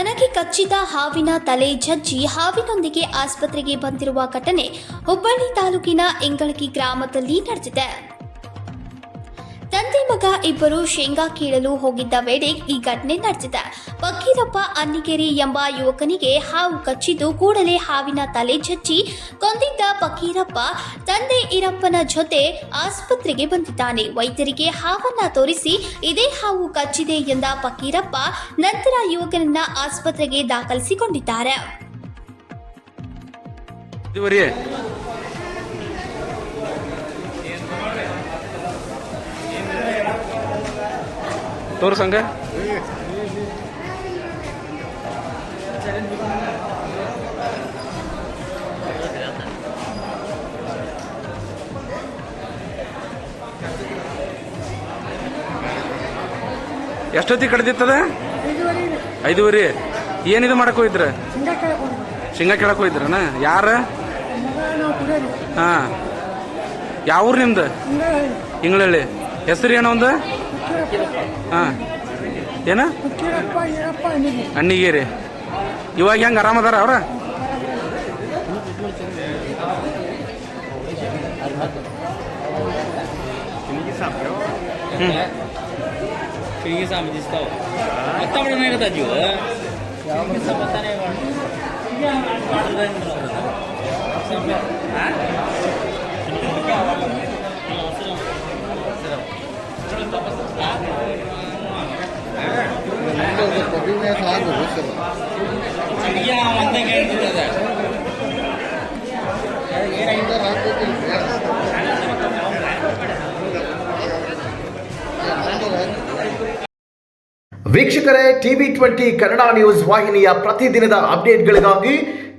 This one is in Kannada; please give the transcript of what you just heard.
ತನಗೆ ಕಚ್ಚಿದ ಹಾವಿನ ತಲೆ ಜಜ್ಜಿ ಹಾವಿನೊಂದಿಗೆ ಆಸ್ಪತ್ರೆಗೆ ಬಂದಿರುವ ಘಟನೆ ಹುಬ್ಬಳ್ಳಿ ತಾಲೂಕಿನ ಇಂಗಳಗಿ ಗ್ರಾಮದಲ್ಲಿ ನಡೆದಿದೆ. ತಂದೆ ಮಗ ಇಬ್ಬರು ಶೇಂಗಾ ಕೀಳಲು ಹೋಗಿದ್ದ ವೇಳೆ ಈ ಘಟನೆ ನಡೆದಿದೆ. ಫಕೀರಪ್ಪ ಅನ್ನಿಗೇರಿ ಎಂಬ ಯುವಕನಿಗೆ ಹಾವು ಕಚ್ಚಿದ್ದು ಕೂಡಲೇ ಹಾವಿನ ತಲೆ ಚಚ್ಚಿ ಕೊಂದಿದ್ದ ಫಕೀರಪ್ಪ ತಂದೆ ಈರಪ್ಪನ ಜೊತೆ ಆಸ್ಪತ್ರೆಗೆ ಬಂದಿದ್ದಾನೆ. ವೈದ್ಯರಿಗೆ ಹಾವನ್ನ ತೋರಿಸಿ ಇದೇ ಹಾವು ಕಚ್ಚಿದೆ ಎಂದ ಫಕೀರಪ್ಪ ನಂತರ ಯುವಕನನ್ನ ಆಸ್ಪತ್ರೆಗೆ ದಾಖಲಿಸಿಕೊಂಡಿದ್ದಾರೆ. ತೋರ್ಸಂಗ ಎಷ್ಟೊತ್ತಿಗೆ ಕಡ್ದಿತ್ತದ? ಐದುವರೆ. ಏನಿದು ಮಾಡಕ್ ಹೋಗಿದ್ರ? ಶೇಂಗಾ ಕೇಳಕ್ ಹೋಗಿದ್ರನ? ಯಾರ? ಹಾ. ಯಾವ ಊರು ನಿಮ್ದು? ಹಿಂಗೆ ಇಂಗಳಳ್ಳಿ ಹೆಸರು ಏನೋ ಒಂದು? ಹಾ. ಏನ? ಅಣ್ಣಿಗೆ. ರೀ ಇವಾಗ ಹೆಂಗ್ ಆರಾಮದಾರ ಅವ್ರ? ಹ್ಮ್. ವೀಕ್ಷಕರೇ ಟಿವಿ 20 ಕನ್ನಡ ನ್ಯೂಸ್ ವಾಹಿನಿಯ ಪ್ರತಿದಿನದ ಅಪ್ಡೇಟ್ ಗಳಿಗಾಗಿ